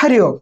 ഹരി ഓം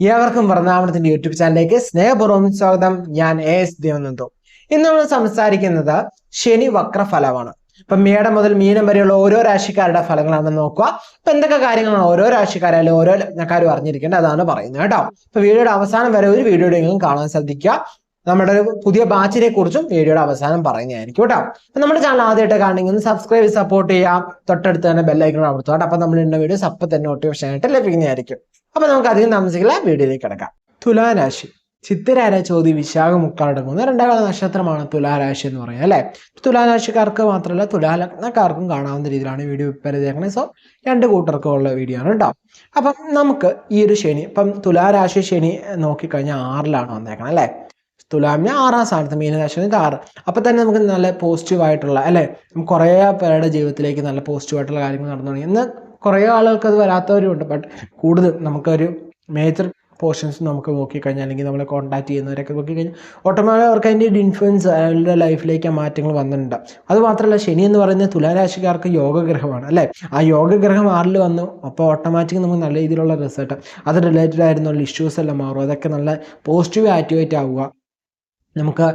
ഏവർക്കും വൃന്ദാവനത്തിന്റെ യൂട്യൂബ് ചാനലിലേക്ക് സ്നേഹപൂർവം സ്വാഗതം. ഞാൻ എ എസ് ദേവനന്ദു. ഇന്ന് നമ്മൾ സംസാരിക്കുന്നത് ശനി വക്രഫലമാണ്. ഇപ്പൊ മേടം മുതൽ മീനം വരെയുള്ള ഓരോ രാശിക്കാരുടെ ഫലങ്ങളാണ് നോക്കുക. അപ്പൊ എന്തൊക്കെ കാര്യങ്ങളാണ് ഓരോ രാശിക്കാരായാലും ഓരോ ലഗ്നക്കാരും അറിഞ്ഞിരിക്കേണ്ടത് അതാണ് പറയുന്നത് കേട്ടോ. ഇപ്പൊ വീഡിയോയുടെ അവസാനം വരെ ഒരു വീഡിയോയെങ്കിലും കാണാൻ ശ്രദ്ധിക്കുക. നമ്മുടെ ഒരു പുതിയ ബാച്ചിനെ കുറിച്ചും വീഡിയോയുടെ അവസാനം പറയുന്നതായിരിക്കും കേട്ടോ. അപ്പൊ നമ്മുടെ ചാനൽ ആദ്യമായിട്ട് കാണണമെങ്കിൽ ഒന്ന് സബ്സ്ക്രൈബ് സപ്പോർട്ട് ചെയ്യാം തൊട്ടടുത്ത് തന്നെ ബെല്ലൈക്കൺ അമർത്തുക. കേട്ടോ അപ്പൊ നമ്മൾ ഇന്ന വീഡിയോസ് അപ്പൊ തന്നെ നോട്ടിഫിക്കേഷൻ ആയിട്ട് ലഭിക്കുന്നതായിരിക്കും. അപ്പൊ നമുക്ക് അധികം താമസിക്കില്ല. വീഡിയോയിലേക്ക് കിടക്കാം. തുലാരാശി. ചിത്തിരാര ചോതി വിശാഖ മുക്കാടങ്ങുന്ന രണ്ടാമത്തെ നക്ഷത്രമാണ് തുലാരാശി എന്ന് പറയുന്നത് അല്ലെ? തുലാരാശിക്കാർക്ക് മാത്രമല്ല തുലാലഗ്നക്കാർക്കും കാണാവുന്ന രീതിയിലാണ് വീഡിയോ പരിചരിക്കുന്നത് സോ രണ്ട് കൂട്ടർക്കും ഉള്ള വീഡിയോ ആണ് കേട്ടോ. അപ്പം നമുക്ക് ഈ ഒരു ശനി ഇപ്പം തുലാരാശി ശനി നോക്കിക്കഴിഞ്ഞാൽ ആറിലാണ് വന്നേക്കണം അല്ലെ? തുലാമിന് ആറാം സ്ഥാനത്ത് മീനരാശിക്ക് ആറ്. അപ്പോൾ തന്നെ നമുക്ക് നല്ല പോസിറ്റീവായിട്ടുള്ള അല്ലേ? കുറേ പേരുടെ ജീവിതത്തിലേക്ക് നല്ല പോസിറ്റീവായിട്ടുള്ള കാര്യങ്ങൾ നടന്നു തുടങ്ങി. ഇന്ന് കുറേ ആളുകൾക്ക് അത് വരാത്തവരുണ്ട് ബട്ട് കൂടുതൽ നമുക്കൊരു മേജർ പോർഷൻസ് നമുക്ക് നോക്കിക്കഴിഞ്ഞാൽ അല്ലെങ്കിൽ നമ്മളെ കോൺടാക്ട് ചെയ്യുന്നവരൊക്കെ നോക്കിക്കഴിഞ്ഞാൽ ഓട്ടോമാറ്റിക് അവർക്ക് അതിന്റെ ഒരു ഇൻഫ്ലുവൻസ് അവരുടെ ലൈഫിലേക്ക് ആ മാറ്റങ്ങൾ വന്നിട്ടുണ്ട്. അത് മാത്രമല്ല ശനി എന്ന് പറയുന്നത് തുലാരാശിക്കാർക്ക് യോഗഗ്രഹമാണ് അല്ലേ? ആ യോഗഗ്രഹം ആറിൽ വന്നു അപ്പോൾ ഓട്ടോമാറ്റിക് നമുക്ക് നല്ല രീതിയിലുള്ള റിസൾട്ട് അത് റിലേറ്റഡ് ആയിരുന്നുള്ള ഇഷ്യൂസ് എല്ലാം മാറും അതൊക്കെ നല്ല പോസിറ്റീവ് ആക്ടിവേറ്റ് ആവുക. നമുക്ക്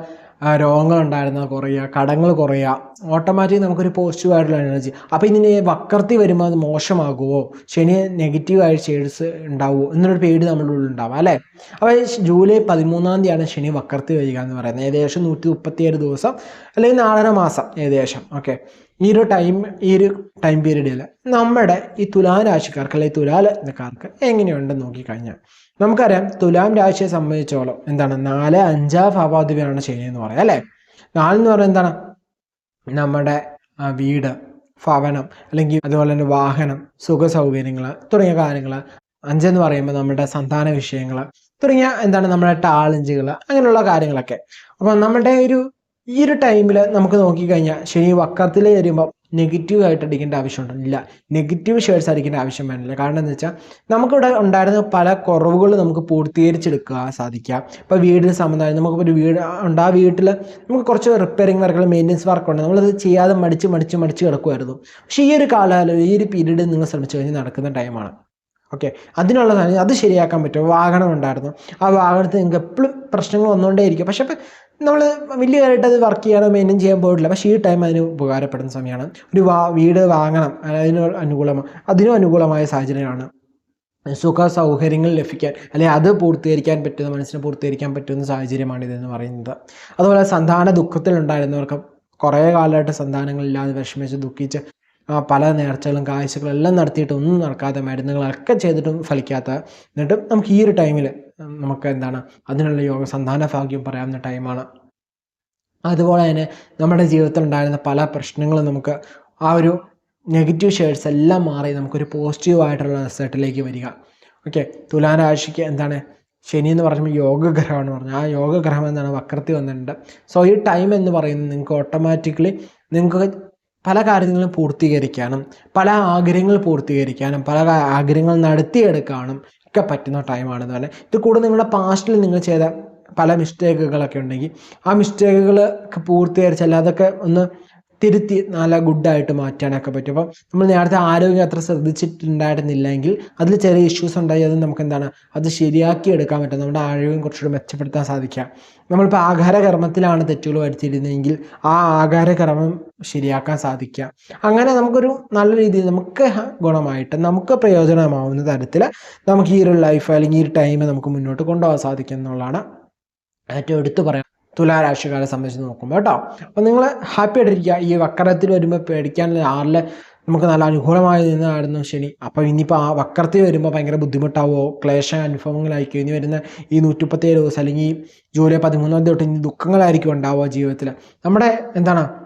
രോഗങ്ങൾ ഉണ്ടായിരുന്ന കുറയുക കടങ്ങൾ കുറയുക ഓട്ടോമാറ്റിക് നമുക്കൊരു പോസിറ്റീവ് ആയിട്ടുള്ള എനർജി അപ്പോൾ ഇതിന് വക്രത്തി വരുമ്പോൾ അത് മോശമാകുമോ ശനി നെഗറ്റീവ് ആയ ഷെയ്ഡ്സ് ഉണ്ടാവുമോ എന്നൊരു പേടി നമ്മുടെ ഉള്ളിൽ ഉണ്ടാവും അല്ലേ? അപ്പോൾ ജൂലൈ പതിമൂന്നാം തീയതിയാണ് ശനി വക്രത്തി വരിക എന്ന് പറയുന്നത്. ഏകദേശം നൂറ്റി ദിവസം അല്ലെങ്കിൽ നാലര മാസം ഏകദേശം ഓക്കെ ഈ ഒരു ടൈം ഈ ഒരു ടൈം പീരീഡിൽ നമ്മുടെ ഈ തുലാം രാശിക്കാർക്ക് അല്ലെങ്കിൽ തുലാലഗ്നക്കാർക്ക് എങ്ങനെയുണ്ടെന്ന് നോക്കിക്കഴിഞ്ഞാൽ നമുക്കറിയാം തുലാം രാശിയെ സംബന്ധിച്ചോളം എന്താണ് നാല് അഞ്ചാം ഭാവാധിപനാണ് ശനി എന്ന് പറയാം അല്ലേ? നാലെന്ന് പറയുന്നത് എന്താണ്? നമ്മുടെ വീട് ഭവനം അല്ലെങ്കിൽ അതുപോലെ തന്നെ വാഹനം സുഖ സൗകര്യങ്ങൾ തുടങ്ങിയ കാര്യങ്ങൾ അഞ്ചെന്ന് പറയുമ്പോൾ നമ്മുടെ സന്താന വിഷയങ്ങൾ തുടങ്ങിയ എന്താണ് നമ്മുടെ ടാലഞ്ചുകൾ അങ്ങനെയുള്ള കാര്യങ്ങളൊക്കെ. അപ്പോൾ നമ്മുടെ ഒരു ഈ ഒരു ടൈമിൽ നമുക്ക് നോക്കിക്കഴിഞ്ഞാൽ ശനി വക്കത്തിൽ വരുമ്പോൾ നെഗറ്റീവ് ആയിട്ട് അടിക്കേണ്ട ആവശ്യമുണ്ടല്ല. നെഗറ്റീവ് ഷെയർസ് അടിക്കേണ്ട ആവശ്യം വേണ്ടില്ല. കാരണം എന്താ വെച്ചാൽ നമുക്കിവിടെ ഉണ്ടായിരുന്ന പല കുറവുകൾ നമുക്ക് പൂർത്തീകരിച്ചെടുക്കുക സാധിക്കുക ഇപ്പോൾ വീടിന് സംബന്ധമായി നമുക്കിപ്പോൾ ഒരു വീട് ഉണ്ട്. ആ വീട്ടിൽ നമുക്ക് കുറച്ച് റിപ്പയറിങ് വർക്കുകൾ മെയിന്റനൻസ് വർക്കുണ്ട് നമ്മളത് ചെയ്യാതെ മടിച്ച് മടിച്ച് മടിച്ച് കിടക്കുമായിരുന്നു പക്ഷേ ഈ ഒരു കാലയളവ് ഈ ഒരു പീരീഡ് നിങ്ങൾ ശ്രമിച്ചു കഴിഞ്ഞാൽ നടക്കുന്ന ടൈമാണ്. ഓക്കെ? അതിനുള്ള അത് ശരിയാക്കാൻ പറ്റും. വാഹനം ഉണ്ടായിരുന്നു. ആ വാഹനത്തിൽ നിങ്ങൾക്ക് എപ്പോഴും പ്രശ്നങ്ങൾ വന്നുകൊണ്ടേയിരിക്കും. പക്ഷേ നമ്മൾ വലിയ കാര്യമായിട്ട് അത് വർക്ക് ചെയ്യാനോ മെയിന്റെയിൻ ചെയ്യാൻ പോയിട്ടില്ല. പക്ഷേ ഈ ടൈം അതിന് ഉപകാരപ്പെടുന്ന സമയമാണ്. ഒരു വാ വീട് വാങ്ങണം അതിന് അനുകൂലമാണ് അതിനും അനുകൂലമായ സാഹചര്യമാണ് സുഖ സൗകര്യങ്ങൾ ലഭിക്കാൻ അല്ലെങ്കിൽ അത് പൂർത്തീകരിക്കാൻ പറ്റുന്ന മനസ്സിനെ പൂർത്തീകരിക്കാൻ പറ്റുന്ന സാഹചര്യമാണ് ഇതെന്ന് പറയുന്നത്. അതുപോലെ സന്താന ദുഃഖത്തിലുണ്ടായിരുന്നവർക്ക് കുറേ കാലമായിട്ട് സന്താനങ്ങളില്ലാതെ വിഷമിച്ച് ദുഃഖിച്ച് പല നേർച്ചകളും കാഴ്ചകളും എല്ലാം നടത്തിയിട്ട് ഒന്നും നടക്കാതെ മരുന്നുകളൊക്കെ ചെയ്തിട്ടും ഫലിക്കാത്ത എന്നിട്ടും നമുക്ക് ഈ ഒരു ടൈമിൽ നമുക്ക് എന്താണ് അതിനുള്ള യോഗ സന്താന ഭാഗ്യം പറയാവുന്ന ടൈമാണ്. അതുപോലെ തന്നെ നമ്മുടെ ജീവിതത്തിൽ ഉണ്ടായിരുന്ന പല പ്രശ്നങ്ങളും നമുക്ക് ആ ഒരു നെഗറ്റീവ് ഷെയ്ഡ്സ് എല്ലാം മാറി നമുക്കൊരു പോസിറ്റീവ് ആയിട്ടുള്ള റിസൾട്ടിലേക്ക് വരിക. ഓക്കെ തുലാരാശിക്ക് എന്താണ്? ശനി എന്ന് പറയുമ്പോൾ യോഗഗ്രഹമാണ് പറഞ്ഞത് ആ യോഗഗ്രഹം എന്താണ്? വക്രത്തിൽ വന്നിട്ടുണ്ട്. സോ ഈ ടൈം എന്ന് പറയുന്നത് നിങ്ങൾക്ക് ഓട്ടോമാറ്റിക്കലി നിങ്ങൾക്ക് പല കാര്യങ്ങളും പൂർത്തീകരിക്കാനും പല ആഗ്രഹങ്ങൾ പൂർത്തീകരിക്കാനും പല ആഗ്രഹങ്ങൾ നടത്തിയെടുക്കാനും ഒക്കെ പറ്റുന്ന ടൈമാണെന്ന് പറഞ്ഞാൽ ഇത് കൂടെ നിങ്ങളുടെ പാസ്റ്റിൽ നിങ്ങൾ ചെയ്ത പല മിസ്റ്റേക്കുകളൊക്കെ ഉണ്ടെങ്കിൽ ആ മിസ്റ്റേക്കുകൾ പൂർത്തീകരിച്ചാൽ അതൊക്കെ ഒന്ന് തിരുത്തി നല്ല ഗുഡായിട്ട് മാറ്റാനൊക്കെ പറ്റും. അപ്പം നമ്മൾ നേരത്തെ ആരോഗ്യം അത്ര ശ്രദ്ധിച്ചിട്ടുണ്ടായിരുന്നില്ലെങ്കിൽ അതിൽ ചെറിയ ഇഷ്യൂസ് ഉണ്ടായി അത് നമുക്ക് എന്താണ് അത് ശരിയാക്കി എടുക്കാൻ പറ്റും. നമ്മുടെ ആരോഗ്യം കുറച്ചുകൂടി മെച്ചപ്പെടുത്താൻ സാധിക്കാം നമ്മളിപ്പോൾ ആഹാരകർമ്മത്തിലാണ് തെറ്റുകൾ വരുത്തിയിരുന്നതെങ്കിൽ ആ ആഹാരകർമ്മം ശരിയാക്കാൻ സാധിക്കുക. അങ്ങനെ നമുക്കൊരു നല്ല രീതിയിൽ നമുക്ക് ഗുണമായിട്ട് നമുക്ക് പ്രയോജനമാവുന്ന തരത്തിൽ നമുക്ക് ഈ ഒരു ലൈഫ് അല്ലെങ്കിൽ ഈ ഒരു ടൈം നമുക്ക് മുന്നോട്ട് കൊണ്ടുപോകാൻ സാധിക്കും എന്നുള്ളതാണ് ഏറ്റവും എടുത്തു പറയാം തുലാരാശിക്കാരെ സംബന്ധിച്ച് നോക്കുമ്പോൾ കേട്ടോ. അപ്പോൾ നിങ്ങൾ ഹാപ്പി ആയിട്ടിരിക്കുക. ഈ വക്രത്തിൽ വരുമ്പോൾ പേടിക്കാൻ ആറിൽ നമുക്ക് നല്ല അനുകൂലമായി നിന്നായിരുന്നു ശനി. അപ്പോൾ ഇനിയിപ്പോൾ ആ വക്രത്തിൽ വരുമ്പോൾ ഭയങ്കര ബുദ്ധിമുട്ടാവോ? ക്ലേശ അനുഭവങ്ങളായിരിക്കും ഇനി വരുന്ന ഈ നൂറ്റിപ്പത്തേഴ് ദിവസം അല്ലെങ്കിൽ ജൂലൈ പതിമൂന്നാം തീയതി തൊട്ട് ഇനി ദുഃഖങ്ങളായിരിക്കും ഉണ്ടാവുക ജീവിതത്തിൽ നമ്മുടെ എന്താണ്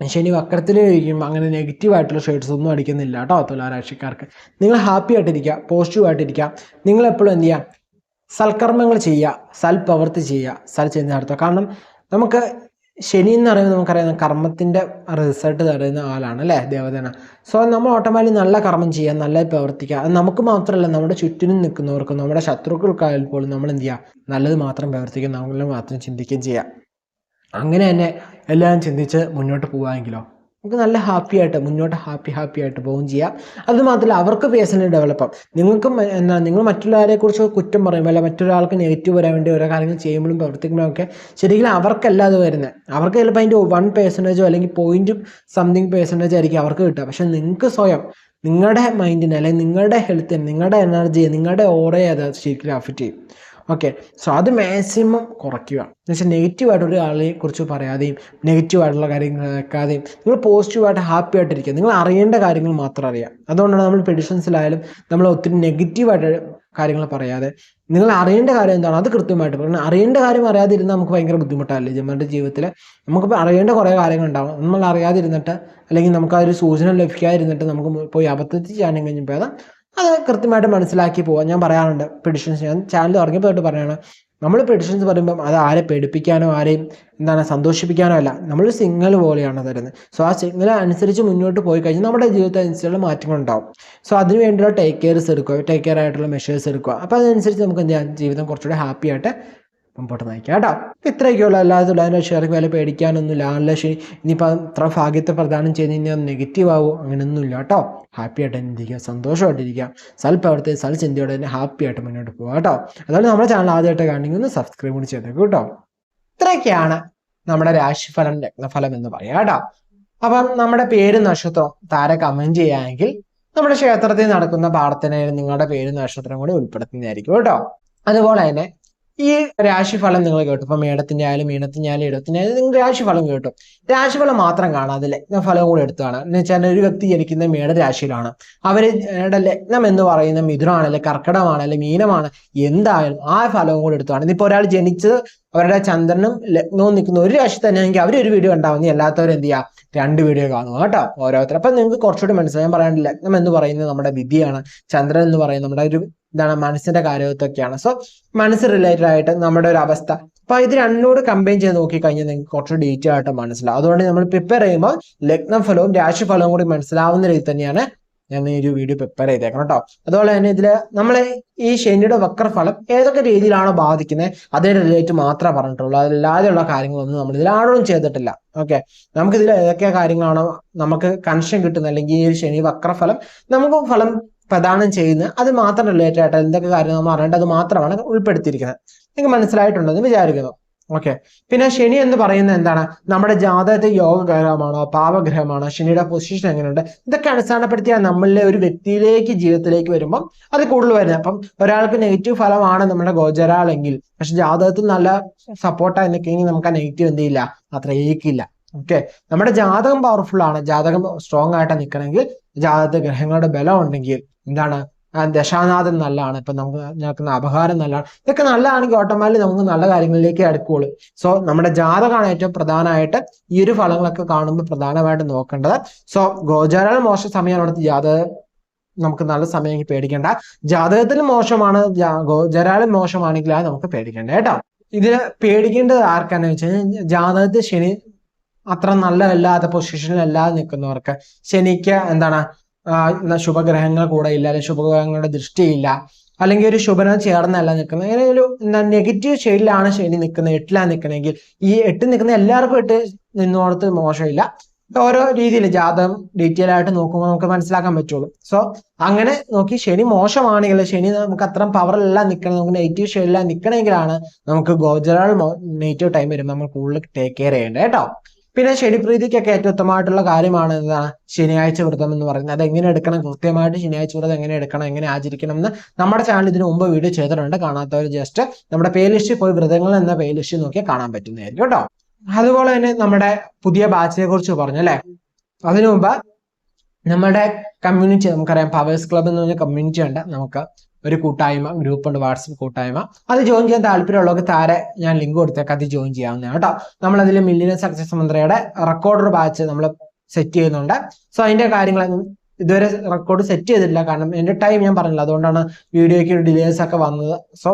ശനി കഴിയുമ്പോൾ അങ്ങനെ നെഗറ്റീവ് ആയിട്ടുള്ള ഷെയ്ഡ്സ് ഒന്നും അടിക്കുന്നില്ല കേട്ടോ തുലാരാശിക്കാർക്ക്. നിങ്ങൾ ഹാപ്പി ആയിട്ടിരിക്കുക പോസിറ്റീവ് ആയിട്ടിരിക്കുക. നിങ്ങൾ എപ്പോഴും എന്ത് ചെയ്യുക? സൽക്കർമ്മങ്ങൾ ചെയ്യുക സൽപ്രവർത്തി ചെയ്യുക സൽ ചെയ്യുന്ന നടത്തുക. കാരണം നമുക്ക് ശനി എന്ന് പറയുന്നത് നമുക്കറിയാം കർമ്മത്തിന്റെ റിസൾട്ട് തരുന്ന ആളാണ് അല്ലേ ദേവതന സോ നമ്മൾ ഓട്ടോമാറ്റിക് നല്ല കർമ്മം ചെയ്യുക നല്ല പ്രവർത്തിക്കുക. അത് നമുക്ക് മാത്രമല്ല നമ്മുടെ ചുറ്റിനും നിൽക്കുന്നവർക്കും നമ്മുടെ ശത്രുക്കൾക്കായാൽ പോലും നമ്മൾ എന്ത് ചെയ്യുക? നല്ലത് മാത്രം പ്രവർത്തിക്കുക നമ്മൾ മാത്രം ചിന്തിക്കുകയും ചെയ്യുക. അങ്ങനെ തന്നെ എല്ലാം ചിന്തിച്ച് മുന്നോട്ട് പോകാമെങ്കിലോ നമുക്ക് നല്ല ഹാപ്പി ആയിട്ട് മുന്നോട്ട് ഹാപ്പി ഹാപ്പി ആയിട്ട് പോവുകയും ചെയ്യാം. അത് മാത്രമല്ല അവർക്ക് പേഴ്സണൽ ഡെവലപ്പ് നിങ്ങൾക്കും എന്താ നിങ്ങൾ മറ്റുള്ളവരെ കുറിച്ച് കുറ്റം പറയുമ്പോൾ അല്ല മറ്റൊരാൾക്ക് നെഗറ്റീവ് വരാൻ വേണ്ടി ഓരോ കാര്യങ്ങൾ ചെയ്യുമ്പോഴും പ്രവർത്തിക്കുമ്പോഴും ഒക്കെ ശരിക്കും അവർക്കല്ല അത് വരുന്നത്. അവർക്ക് ചിലപ്പോൾ അതിന്റെ വൺ പേഴ്സന്റേജോ അല്ലെങ്കിൽ പോയിന്റ് സംതിങ് പേഴ്സന്റേജ് ആയിരിക്കും അവർക്ക് കിട്ടുക. പക്ഷേ നിങ്ങൾക്ക് സ്വയം നിങ്ങളുടെ മൈൻഡിനെ അല്ലെങ്കിൽ നിങ്ങളുടെ ഹെൽത്തിനെ നിങ്ങളുടെ എനർജിയെ നിങ്ങളുടെ ഓറയെ അത് ശരിക്കും അഫക്റ്റ് ചെയ്യും. ഓക്കെ സോ അത് മാക്സിമം കുറയ്ക്കുക. എന്ന് വെച്ചാൽ നെഗറ്റീവായിട്ട് ഒരാളെ കുറിച്ച് പറയാതെയും നെഗറ്റീവായിട്ടുള്ള കാര്യങ്ങൾ കേൾക്കാതെയും നിങ്ങൾ പോസിറ്റീവായിട്ട് ഹാപ്പി ആയിട്ടിരിക്കുക നിങ്ങൾ അറിയേണ്ട കാര്യങ്ങൾ മാത്രം അറിയാം അതുകൊണ്ടാണ് നമ്മൾ പെഡിഷൻസിലായാലും നമ്മൾ ഒത്തിരി നെഗറ്റീവായിട്ട് കാര്യങ്ങൾ പറയാതെ. നിങ്ങൾ അറിയേണ്ട കാര്യം എന്താണ്? അത് കൃത്യമായിട്ട് പറയണം. അറിയേണ്ട കാര്യം അറിയാതിരുന്നാൽ നമുക്ക് ഭയങ്കര ബുദ്ധിമുട്ടല്ലേ? ജമ്മുടെ ജീവിതത്തിൽ നമുക്ക് അറിയേണ്ട കുറേ കാര്യങ്ങൾ ഉണ്ടാവും. നമ്മൾ അറിയാതിരുന്നിട്ട് അല്ലെങ്കിൽ നമുക്ക് ആ ഒരു സൂചന ലഭിക്കാതിരുന്നിട്ട് നമുക്ക് പോയി അബദ്ധത്തിൽ ചെയ്യാനും കഴിഞ്ഞപ്പോൾ ഭേദം അത് കൃത്യമായിട്ട് മനസ്സിലാക്കി പോവാം. ഞാൻ പറയാറുണ്ട് പെഡിഷൻസ് ഞാൻ ചാനൽ തുടങ്ങിയപ്പോൾ തൊട്ട് പറയുകയാണ് നമ്മൾ പെഡിഷൻസ് പറയുമ്പം അത് ആരെ പേടിപ്പിക്കാനോ ആരെയും എന്താണ് സന്തോഷിപ്പിക്കാനോ അല്ല നമ്മൾ സിഗ്നൽ പോലെയാണ് തരുന്നത്. സോ ആ സിഗ്നൽ അനുസരിച്ച് മുന്നോട്ട് പോയി കഴിഞ്ഞാൽ നമ്മുടെ ജീവിതത്തിൽ അനുസരിച്ചുള്ള മാറ്റങ്ങൾ ഉണ്ടാവും. സോ അതിന് വേണ്ടിയുള്ള ടേക്ക് കെയർസ് എടുക്കുക ടേക്ക് കെയർ ആയിട്ടുള്ള മെഷേഴ്സ് എടുക്കുക. അപ്പോൾ അതനുസരിച്ച് നമുക്ക് എന്ത് ചെയ്യാം? ജീവിതം കുറച്ചുകൂടി ഹാപ്പി ആയിട്ട് മുമ്പോട്ട് നയിക്കാം കേട്ടോ. ഇത്രയൊക്കെയുള്ള. അല്ലാതെ ഉള്ള ഷെയർക്ക് വില പേടിക്കാനൊന്നുമില്ല. ശരി. ഇനിയിപ്പോൾ അത്ര ഭാഗ്യത്തെ പ്രദാനം ചെയ്ത് കഴിഞ്ഞാൽ നെഗറ്റീവ് ആവും? അങ്ങനെയൊന്നുമില്ല കേട്ടോ. ഹാപ്പി ആയിട്ട് ഇരിക്കുക. സന്തോഷമായിട്ടിരിക്കുക സൽപ്രവർത്തി സൽചിന്തയോടെ തന്നെ ഹാപ്പി ആയിട്ട് മുന്നോട്ട് പോകുക കേട്ടോ. അതുകൊണ്ട് നമ്മുടെ ചാനൽ ആദ്യമായിട്ട് കാണണമെങ്കിൽ ഒന്ന് സബ്സ്ക്രൈബ് കൂടി ചെയ്തേക്കും കേട്ടോ. ഇത്രയൊക്കെയാണ് നമ്മുടെ രാശിഫലം ലഗ്നഫലം എന്ന് പറയാം കേട്ടോ. അപ്പം നമ്മുടെ പേര് നക്ഷത്രം താര കമന്റ് ചെയ്യുകയാണെങ്കിൽ നമ്മുടെ ക്ഷേത്രത്തിൽ നടക്കുന്ന പ്രാർത്ഥനയിൽ നിങ്ങളുടെ പേര് നക്ഷത്രം കൂടി ഉൾപ്പെടുത്തുന്നതായിരിക്കും കേട്ടോ. അതുപോലെ തന്നെ ഈ രാശിഫലം നിങ്ങൾ കേട്ടു. ഇപ്പൊ മേടത്തിന്റെ ആയാലും മീനത്തിന്റെ ആയാലും ഇടത്തിന്റെ ആയാലും നിങ്ങൾ രാശിഫലം കേട്ടു. രാശിഫലം മാത്രം കാണാതെ ഫലം കൂടെ എടുത്താണ് എന്ന് വെച്ചാൽ ഒരു വ്യക്തി ജനിക്കുന്ന മേട രാശിയിലാണ് അവർ ലഗ്നം എന്ന് പറയുന്ന മിഥുനാണ് അല്ലെ മീനമാണ് എന്തായാലും ആ ഫലവും കൂടെ എടുത്താണ് ഇതിപ്പോ ഒരാൾ ജനിച്ചത് അവരുടെ ചന്ദ്രനും ലഗ്നവും നിൽക്കുന്ന ഒരു രാശി തന്നെയാണെങ്കിൽ അവർ ഒരു വീഡിയോ ഉണ്ടാവുന്ന അല്ലാത്തവർ എന്ത് ചെയ്യുക രണ്ട് വീഡിയോ കാണുക കേട്ടോ ഓരോരുത്തർ അപ്പൊ നിങ്ങൾക്ക് കുറച്ചുകൂടി മനസ്സിലായി. ഞാൻ പറയാണ്ട് ലഗ്നം എന്ന് പറയുന്നത് നമ്മുടെ വിധിയാണ്. ചന്ദ്രൻ എന്ന് പറയുന്നത് നമ്മുടെ ഒരു ഇതാണ് മനസ്സിന്റെ കാര്യത്തൊക്കെയാണ്. സോ മനസ്സ് റിലേറ്റഡ് ആയിട്ട് നമ്മുടെ ഒരു അവസ്ഥ. അപ്പൊ ഇത് രണ്ടോട് കമ്പൈൻ ചെയ്ത് നോക്കി കഴിഞ്ഞാൽ നിങ്ങൾക്ക് കുറച്ച് ഡീറ്റെയിൽ ആയിട്ട് മനസ്സിലാവും. അതുകൊണ്ട് നമ്മൾ പ്രിപ്പയർ ചെയ്യുമ്പോൾ ലഗ്നഫലവും രാശിഫലവും കൂടി മനസ്സിലാവുന്ന രീതി തന്നെയാണ് ഞാൻ ഈ ഒരു വീഡിയോ പ്രിപ്പയർ ചെയ്തേക്കണം കേട്ടോ അതുപോലെ തന്നെ ഇതിൽ നമ്മൾ ഈ ശനിയുടെ വക്രഫലം ഏതൊക്കെ രീതിയിലാണോ ബാധിക്കുന്നത് അതേ റിലേറ്റ് മാത്രമേ പറഞ്ഞിട്ടുള്ളൂ. അതല്ലാതെയുള്ള കാര്യങ്ങളൊന്നും നമ്മൾ ഇതിൽ ആഴവും ചെയ്തിട്ടില്ല. ഓക്കെ നമുക്ക് ഇതിൽ ഏതൊക്കെ കാര്യങ്ങളാണോ നമുക്ക് കണക്ഷൻ കിട്ടുന്നത്? അല്ലെങ്കിൽ ഈ ഒരു ശനി വക്രഫലം നമുക്ക് ഫലം പ്രദാനം ചെയ്യുന്ന അത് മാത്രം റിലേറ്റഡ് ആയിട്ട് എന്തൊക്കെ കാര്യങ്ങൾ നമ്മൾ അറിയേണ്ടത് മാത്രമാണ് ഉൾപ്പെടുത്തിയിരിക്കുന്നത്. നിങ്ങൾക്ക് മനസ്സിലായിട്ടുണ്ടെന്ന് വിചാരിക്കുന്നു. ഓക്കെ പിന്നെ ശനി എന്ന് പറയുന്നത് എന്താണ്? നമ്മുടെ ജാതകത്തെ യോഗഗ്രഹമാണോ പാവഗ്രഹമാണോ ശനിയുടെ പൊസിഷൻ എങ്ങനെയുണ്ട്? ഇതൊക്കെ അടിസ്ഥാനപ്പെടുത്തിയാണ് നമ്മളിലെ ഒരു വ്യക്തിയിലേക്ക് ജീവിതത്തിലേക്ക് വരുമ്പം അത് കൂടുതൽ വരുന്നത്. അപ്പം ഒരാൾക്ക് നെഗറ്റീവ് ഫലമാണ് നമ്മുടെ ഗോചരാളെങ്കിൽ പക്ഷെ ജാതകത്തിൽ നല്ല സപ്പോർട്ടായി നിൽക്കുകയെങ്കിൽ നമുക്ക് ആ നെഗറ്റീവ് എന്ത് ചെയ്യില്ല? അത്ര ഏക്കില്ല ഓക്കെ നമ്മുടെ ജാതകം പവർഫുൾ ആണ്. ജാതകം സ്ട്രോങ് ആയിട്ട് നിൽക്കണമെങ്കിൽ ജാതകത്തെ ഗ്രഹങ്ങളുടെ ബലം ഉണ്ടെങ്കിൽ എന്താണ്? ദശാനാഥൻ നല്ലതാണ്. ഇപ്പൊ നമുക്ക് നടക്കുന്ന അപഹാരം നല്ലതാണ്. ഇതൊക്കെ നല്ലതാണെങ്കിൽ ഓട്ടോമാറ്റിക് നമുക്ക് നല്ല കാര്യങ്ങളിലേക്ക് അടുക്കുള്ളൂ സോ നമ്മുടെ ജാതകമാണ് ഏറ്റവും പ്രധാനമായിട്ട് ഈ ഒരു ഫലങ്ങളൊക്കെ കാണുമ്പോൾ പ്രധാനമായിട്ട് നോക്കേണ്ടത്. സോ ഗോചാരാൽ മോശ സമയമാണ്. അവിടുത്തെ ജാതകം നമുക്ക് നല്ല സമയം പേടിക്കേണ്ട. ജാതകത്തിൽ മോശമാണ്. ഗോചരാലും മോശമാണെങ്കിൽ അത് നമുക്ക് പേടിക്കേണ്ട കേട്ടോ. ഇതിന് പേടിക്കേണ്ടത് ആർക്കാന്ന് വെച്ച് കഴിഞ്ഞാൽ ജാതകത്തിൽ ശനി അത്ര നല്ലതല്ലാത്ത പൊസിഷനിലല്ലാതെ നിൽക്കുന്നവർക്ക് ശനിക്ക് എന്താണ് ശുഭഗ്രഹങ്ങൾ കൂടെ ഇല്ല അല്ലെങ്കിൽ ശുഭഗ്രഹങ്ങളുടെ ദൃഷ്ടിയില്ല അല്ലെങ്കിൽ ഒരു ശുഭന ചേർന്നല്ല നിൽക്കുന്നത്. അങ്ങനെ ഒരു എന്താ നെഗറ്റീവ് ഷെയ്ഡിലാണ് ശനി നിൽക്കുന്നത് എട്ടിലാണ് നിൽക്കണമെങ്കിൽ ഈ എട്ട് നിൽക്കുന്ന എല്ലാവർക്കും എട്ട് നിന്നോടത്ത് മോശമില്ല. ഓരോ രീതിയിൽ ജാതകം ഡീറ്റെയിൽ ആയിട്ട് നോക്കുമ്പോൾ നമുക്ക് മനസ്സിലാക്കാൻ പറ്റുള്ളൂ. സോ അങ്ങനെ നോക്കി ശനി മോശമാണെങ്കിൽ ശനി നമുക്ക് അത്രയും പവറിലെല്ലാം നിൽക്കണം നമുക്ക് നെഗറ്റീവ് ഷെയ്ഡിലാണ് നിൽക്കണമെങ്കിലാണ് നമുക്ക് ഗോജറാൾ നെഗറ്റീവ് ടൈം വരുമ്പോൾ നമ്മൾ കൂടുതൽ ടേക്ക് കെയർ ചെയ്യേണ്ടത് കേട്ടോ? പിന്നെ ശനിപ്രീതിക്കൊക്കെ ഏറ്റവും ഉത്തമമായിട്ടുള്ള കാര്യമാണ് എന്താണ് ശനിയാഴ്ച വ്രതം എന്ന് പറയുന്നത്. അത് എങ്ങനെ എടുക്കണം? കൃത്യമായിട്ട് ശനിയാഴ്ച വ്രതം എങ്ങനെ എടുക്കണം? എങ്ങനെ ആചരിക്കണം എന്ന് നമ്മുടെ ചാനൽ ഇതിനു മുമ്പ് വീഡിയോ ചെയ്തിട്ടുണ്ട്. കാണാത്തവർ ജസ്റ്റ് നമ്മുടെ പേലിസ്റ്റ് പോയി വ്രതങ്ങൾ എന്ന പ്ലേലിസ്റ്റ് നോക്കിയാൽ കാണാൻ പറ്റുന്നതായിരിക്കും കേട്ടോ. അതുപോലെ തന്നെ നമ്മുടെ പുതിയ ബാച്ചിനെ കുറിച്ച് പറഞ്ഞു അല്ലെ? അതിനു മുമ്പ് നമ്മുടെ കമ്മ്യൂണിറ്റി നമുക്കറിയാം. പവേഴ്സ് ക്ലബ് എന്ന് പറഞ്ഞ കമ്മ്യൂണിറ്റി ഉണ്ട്. നമുക്ക് ഒരു കൂട്ടായ്മ ഗ്രൂപ്പ് ഉണ്ട് വാട്സപ്പ് കൂട്ടായ്മ. അത് ജോയിൻ ചെയ്യാൻ താല്പര്യമുള്ളവർക്ക് താരെ ഞാൻ ലിങ്ക് കൊടുത്തേക്ക്. അത് ജോയിൻ ചെയ്യാവുന്നതാണ് കേട്ടോ. നമ്മളതിൽ മില്ലിയൻ സക്സസ് മന്ത്രിയുടെ റെക്കോർഡർ ബാച്ച് നമ്മൾ സെറ്റ് ചെയ്യുന്നുണ്ട്. സോ അതിന്റെ കാര്യങ്ങൾ ഇതുവരെ റെക്കോർഡ് സെറ്റ് ചെയ്തിട്ടില്ല. കാരണം എന്റെ ടൈം ഞാൻ പറഞ്ഞില്ല. അതുകൊണ്ടാണ് വീഡിയോയ്ക്ക് ഡിലേസ് ഒക്കെ വന്നത്. സോ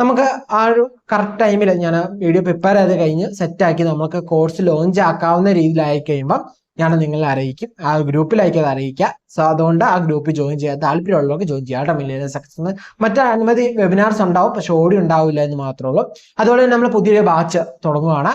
നമുക്ക് ആ ഒരു കറക്റ്റ് ടൈമിൽ ഞാൻ വീഡിയോ പ്രിപ്പയർ ചെയ്ത് കഴിഞ്ഞ് സെറ്റാക്കി നമുക്ക് കോഴ്സ് ലോഞ്ച് ആക്കാവുന്ന രീതിയിലായി കഴിയുമ്പോൾ ഞാൻ നിങ്ങളെ അറിയിക്കും. ആ ഗ്രൂപ്പിലേക്ക് അത് അറിയിക്കുക. സോ അതുകൊണ്ട് ആ ഗ്രൂപ്പിൽ ജോയിൻ ചെയ്യാൻ താല്പര്യമുള്ളവർക്ക് ജോയിൻ ചെയ്യാം കേട്ടോ. സക്സസ് മറ്റേ അനവധി വെബിനാർസ് ഉണ്ടാവും. പക്ഷെ ഓടി ഉണ്ടാവില്ല എന്ന് മാത്രമേ ഉള്ളൂ അതുപോലെ തന്നെ നമ്മൾ പുതിയൊരു ബാച്ച് തുടങ്ങുകയാണ്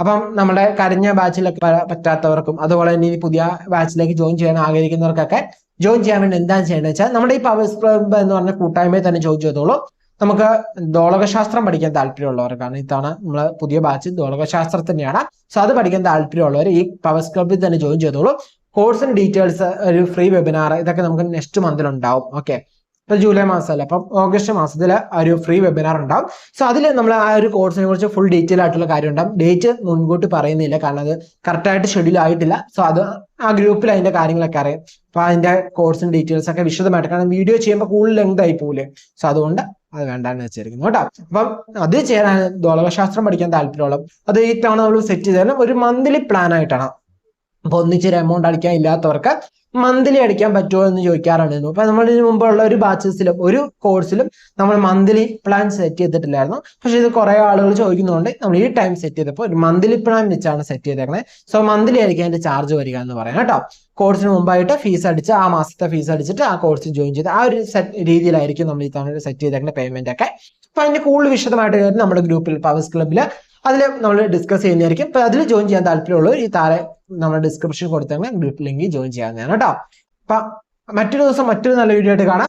അപ്പം നമ്മുടെ കരഞ്ഞ ബാച്ചിലൊക്കെ പറ്റാത്തവർക്കും അതുപോലെ തന്നെ ഇനി പുതിയ ബാച്ചിലേക്ക് ജോയിൻ ചെയ്യാൻ ആഗ്രഹിക്കുന്നവർക്കൊക്കെ ജോയിൻ ചെയ്യാൻ വേണ്ടി എന്താണ് ചെയ്യേണ്ടത് വെച്ചാൽ നമ്മുടെ ഈ ക്ലബ് എന്ന് പറഞ്ഞ കൂട്ടായ്മയിൽ തന്നെ ജോയിൻ ചെയ്തോളൂ. നമുക്ക് ദോളകശാസ്ത്രം പഠിക്കാൻ താല്പര്യമുള്ളവർക്കാണ് ഇത്തവണ നമ്മൾ പുതിയ ബാച്ച് ദോളകശാസ്ത്രം തന്നെയാണ് സോ അത് പഠിക്കാൻ താല്പര്യമുള്ളവർ ഈ പവേഴ്സ് ക്ലബിൽ തന്നെ ജോയിൻ ചെയ്തോളൂ. കോഴ്സിന് ഡീറ്റെയിൽസ് ഒരു ഫ്രീ വെബിനാർ ഇതൊക്കെ നമുക്ക് നെക്സ്റ്റ് മന്തിൽ ഉണ്ടാവും. ഓക്കെ ഇപ്പൊ ജൂലൈ മാസമല്ല? അപ്പം ഓഗസ്റ്റ് മാസത്തിൽ ആ ഒരു ഫ്രീ വെബിനാർ ഉണ്ടാവും. സോ അതിൽ നമ്മൾ ആ ഒരു കോഴ്സിനെ കുറിച്ച് ഫുൾ ഡീറ്റെയിൽ ആയിട്ടുള്ള കാര്യം ഉണ്ടാവും. ഡേറ്റ് മുൻകൂട്ടി പറയുന്നില്ല കാരണം അത് കറക്റ്റ് ആയിട്ട് ഷെഡ്യൂൾ ആയിട്ടില്ല. സോ അത് ആ ഗ്രൂപ്പിൽ അതിന്റെ കാര്യങ്ങളൊക്കെ അറിയാം. അപ്പൊ അതിന്റെ കോഴ്സിന്റെ ഡീറ്റെയിൽസ് ഒക്കെ വിശദമായിട്ട്. കാരണം വീഡിയോ ചെയ്യുമ്പോൾ കൂടുതൽ ലെങ്ത് ആയി പോകില്ലേ സോ അതുകൊണ്ട് അത് വേണ്ടാന്ന് വെച്ചിരിക്കുന്നു കേട്ടോ. അപ്പം അത് ചെയ്യാൻ ദോളകശാസ്ത്രം പഠിക്കാൻ താല്പര്യമുള്ള അത് ഈ തവണ നമ്മൾ സെറ്റ് ചെയ്താലും ഒരു മന്ത്ലി പ്ലാൻ ആയിട്ടാണ്. അപ്പൊ ഒന്നിച്ചൊരു എമൗണ്ട് അടിക്കാൻ ഇല്ലാത്തവർക്ക് മന്ത്ലി അടിക്കാൻ പറ്റുമോ എന്ന് ചോദിക്കാറുണ്ടായിരുന്നു. അപ്പൊ നമ്മൾ ഇതിനു മുമ്പുള്ള ഒരു ബാച്ചസിലും ഒരു കോഴ്സിലും നമ്മൾ മന്ത്ലി പ്ലാൻ സെറ്റ് ചെയ്തിട്ടില്ലായിരുന്നു. പക്ഷെ ഇത് കുറെ ആളുകൾ ചോദിക്കുന്നതുകൊണ്ട് നമ്മൾ ഈ ടൈം സെറ്റ് ചെയ്തപ്പോൾ ഒരു മന്ത്ലി പ്ലാൻ വെച്ചാണ് സെറ്റ് ചെയ്തേക്കുന്നത് സോ മന്ത്ലി ആയിരിക്കും അതിന്റെ ചാർജ് വരിക എന്ന് പറയാം കേട്ടോ. കോഴ്സിന് മുമ്പായിട്ട് ഫീസ് അടിച്ച് ആ മാസത്തെ ഫീസ് അടിച്ചിട്ട് ആ കോഴ്സിൽ ജോയിൻ ചെയ്ത് ആ ഒരു രീതിയിലായിരിക്കും നമ്മൾ ഈ തവണ സെറ്റ് ചെയ്തേക്കുന്ന പേയ്മെന്റ് ഒക്കെ. അപ്പൊ അതിന്റെ കൂടുതൽ വിശദമായിട്ട് നമ്മുടെ ഗ്രൂപ്പിൽ പവേഴ്സ് ക്ലബിൽ അതിൽ നമ്മൾ ഡിസ്കസ് ചെയ്യുന്നതായിരിക്കും. അപ്പൊ അതിൽ ജോയിൻ ചെയ്യാൻ താല്പര്യമുള്ളവർ ഈ താഴെ നമ്മുടെ ഡിസ്ക്രിപ്ഷൻ കൊടുത്തേക്കുന്ന ഗ്രൂപ്പ് ലിങ്ക് ജോയിൻ ചെയ്യാവുന്നതാണ് കേട്ടോ. അപ്പൊ മറ്റൊരു ദിവസം മറ്റൊരു നല്ല വീഡിയോ ആയിട്ട് കാണാം.